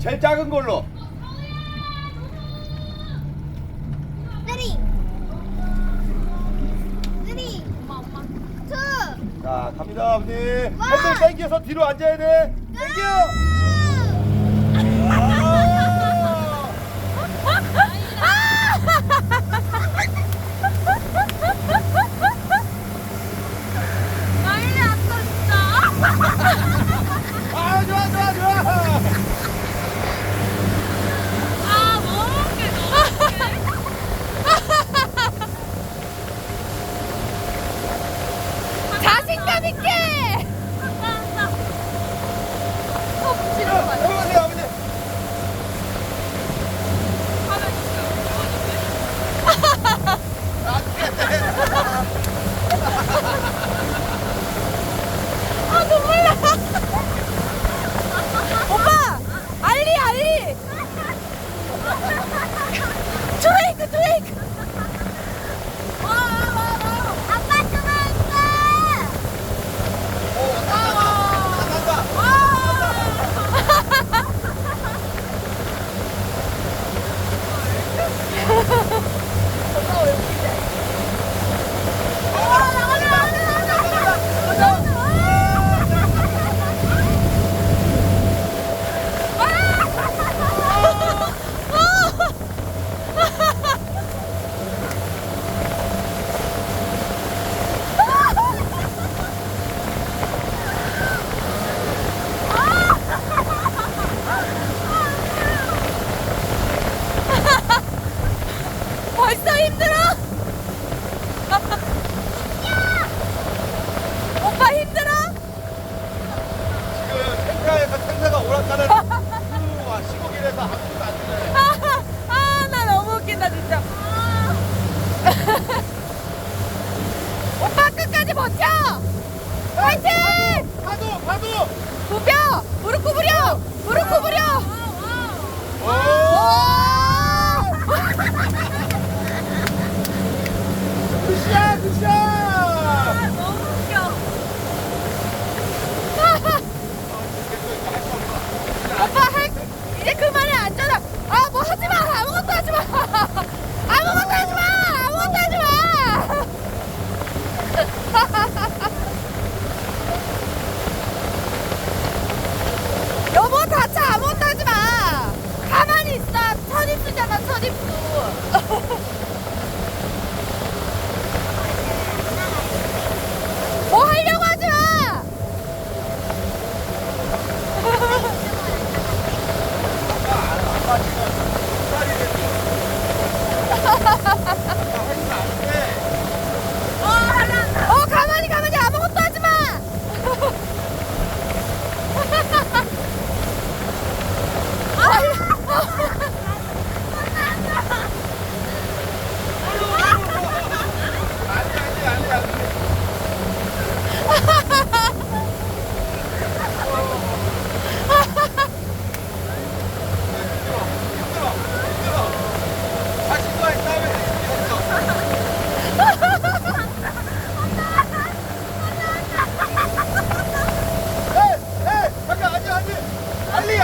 제일 작은 걸로. 자, 갑니다, 아버님. 핸들 당겨서 뒤로 앉아야 돼. 당겨. 화이팅! 파도 파도 부벼! 무릎 구부려! 무릎 구부려! 굿샷 굿샷 너무 웃겨. ಅಲ್ಲಿ